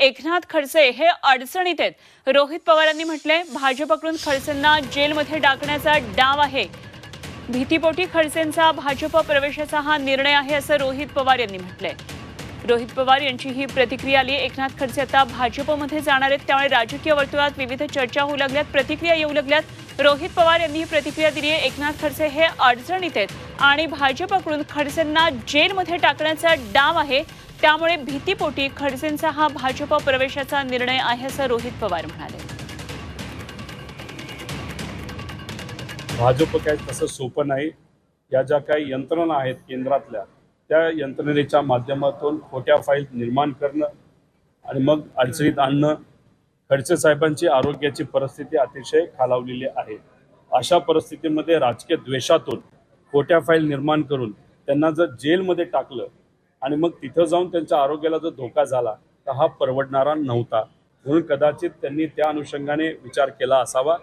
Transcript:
एकनाथ खडसे हे अडचणीत आहेत. रोहित पवार यांनी भाजपकडून खडसेंना जेलमध्ये टाकण्याचा डाव आहे. भीतीपोटी खडसेंचा भाजप प्रवेशाचा हा निर्णय आहे असं रोहित पवार यांनी म्हटलंय. रोहित पवार यांची ही प्रतिक्रिया आली एकनाथ खडसे आता भाजपमध्ये जाणार आहेत. त्यामुळे राजकीय वर्तुळात विविध चर्चा होऊ लागल्यात प्रतिक्रिया येऊ लागल्यात. रोहित पवार यांनी ही प्रतिक्रिया दिली आहे. एकनाथ खडसे हे अडचणीत आहेत. आणि भाजपकडून खडसेंना जेलमध्ये टाकण्याचा डाव आहे. त्यामुळे भीतीपोटी खडसेंचा हा भाजप प्रवेशाचा निर्णय आहे असं रोहित पवार म्हणाले. भाजप काय तसं सोपं नाही. या ज्या काही यंत्रणा आहेत केंद्रातल्या त्या यंत्रणेच्या माध्यमातून खोट्या फाईल निर्माण करणं आणि मग अडचणीत आणणं खडसे साहेबांची आरोग्याची परिस्थिती अतिशय खालावलेली आहे. अशा परिस्थितीमध्ये राजकीय द्वेषातून खोट्या फाईल निर्माण करून त्यांना जर जेलमध्ये टाकलं आणि मग तिथं जाऊन त्यांच्या आरोग्याला जर धोका झाला तर हा परवडणारा नव्हता. म्हणून कदाचित त्यांनी त्या अनुषंगाने विचार केला असावा.